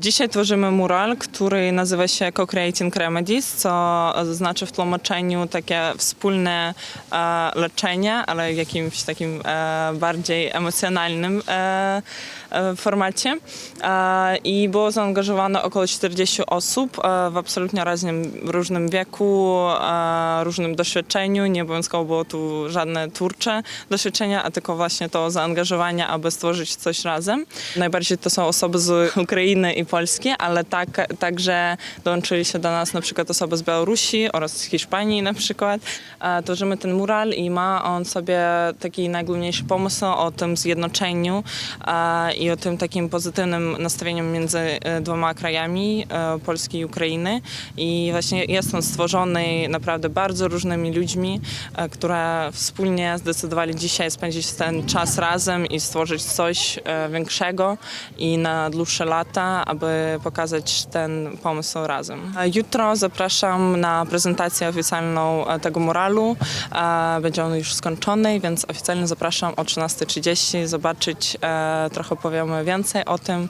Dzisiaj tworzymy mural, który nazywa się Co-Creating Remedies, co znaczy w tłumaczeniu takie wspólne e, leczenie, ale w jakimś takim e, bardziej emocjonalnym e, formacie. I było zaangażowane około 40 osób w absolutnie raznym, różnym wieku, różnym doświadczeniu. Nie obowiązkowo było tu żadne twórcze doświadczenia, a tylko właśnie to zaangażowanie, aby stworzyć coś razem. Najbardziej to są osoby z Ukrainy i Polski, ale tak, także dołączyli się do nas na przykład osoby z Białorusi oraz z Hiszpanii na przykład. Tworzymy ten mural i ma on sobie taki najgłówniejszy pomysł o tym zjednoczeniu i o tym takim pozytywnym nastawieniu między e, dwoma krajami, e, Polski i Ukrainy. I właśnie jest on stworzony naprawdę bardzo różnymi ludźmi, e, które wspólnie zdecydowali dzisiaj spędzić ten czas razem i stworzyć coś większego i na dłuższe lata, aby pokazać ten pomysł razem. Jutro zapraszam na prezentację oficjalną e, tego muralu. E, Będzie on już skończony, więc oficjalnie zapraszam o 13.30 zobaczyć, e, trochę powiemy więcej o tym.